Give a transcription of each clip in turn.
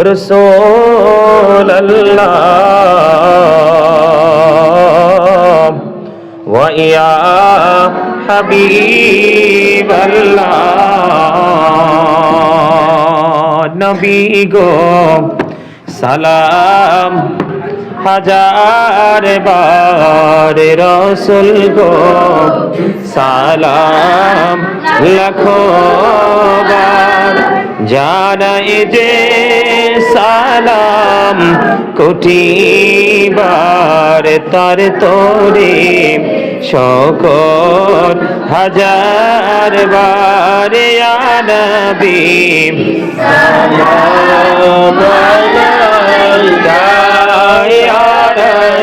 رسول الله ويا حبيب الله نبي গো সালাম হাজার বার রসুল গো, সালাম লাখো বার জানাই যে সালাম কোটি বার তার তোরে শকর হাজার বার নবী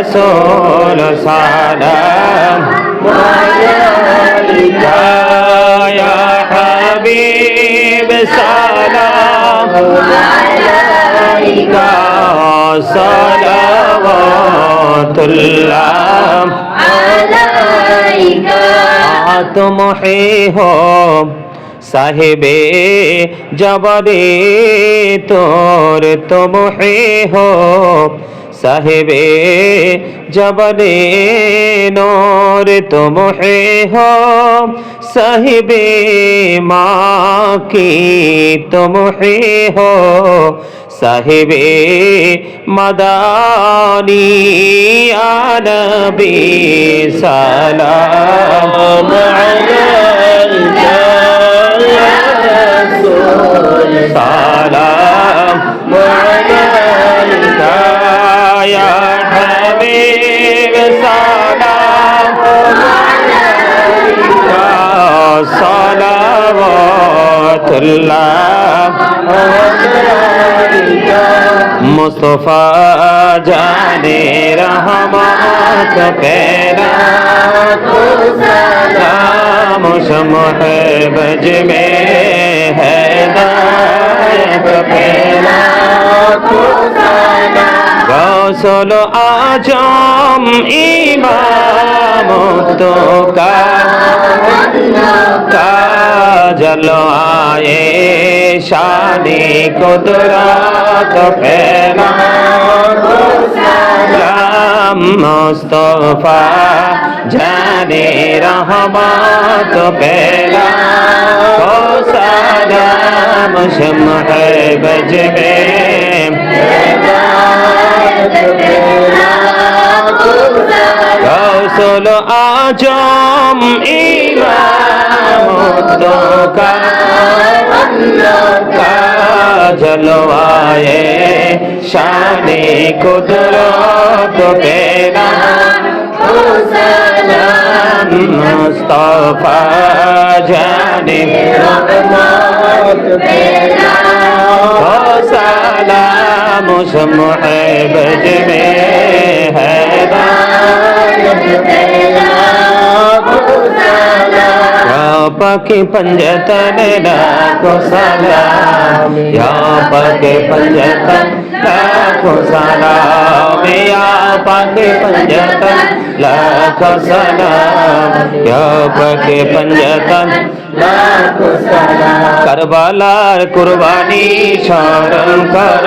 রাসূল সালাম আলাইকা ইয়া হাবিব সালাম আলাইকা সালাওয়াতুল্লাহ तुम ही हो साहिबे जबरे तोर तुम ही हो সাহেবে, জবনে নোর তুম হে হো সাহেবে মা কি তুম হে হো সাহেবে, মদানি আনবি সালাম। সাল্লাম মুস্তফা জানে রহমত পেরা সালাম সমহ বজমে ফসল আজম ইমাম তো কাজল আয়ে শানি কুদরাত ফেরা মোস্তফা জানে রহমত পেলা ও সালাম শমহ বজবে। আজম জলওয়ায়ে শানে কুদরত পেনা মুস্তফা জানে ও সালাম শমহ বজ মে পাকে পঞ্জতন লাখো সালাম ইয়া পাকে পঞ্জতন লাখো সালাম ইয়া পাকে পঞ্জতন লাখো সালাম ইয়া পাকে পঞ্জতন লাখো সালাম কারবালার কুরবানি স্মরণ কর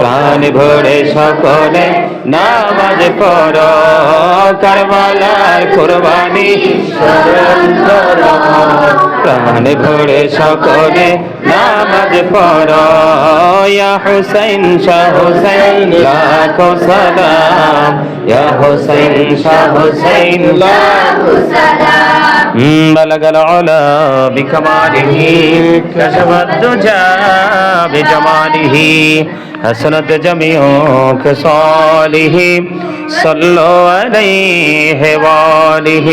প্রাণ ভরে সকলে নামাজ পড় কারবালার কুরবানি স্মরণ কর প্রাণ ভরে সকলে নামাজ পড় ইয়া হুসাইন শাহ হুসাইন লাখো সালাম ইয়া হুসাইন শাহ হুসাইন লাখো بلغ العلا بكماله كشف الدجى بجماله حسنت جميع خصاله صلوا عليه وآله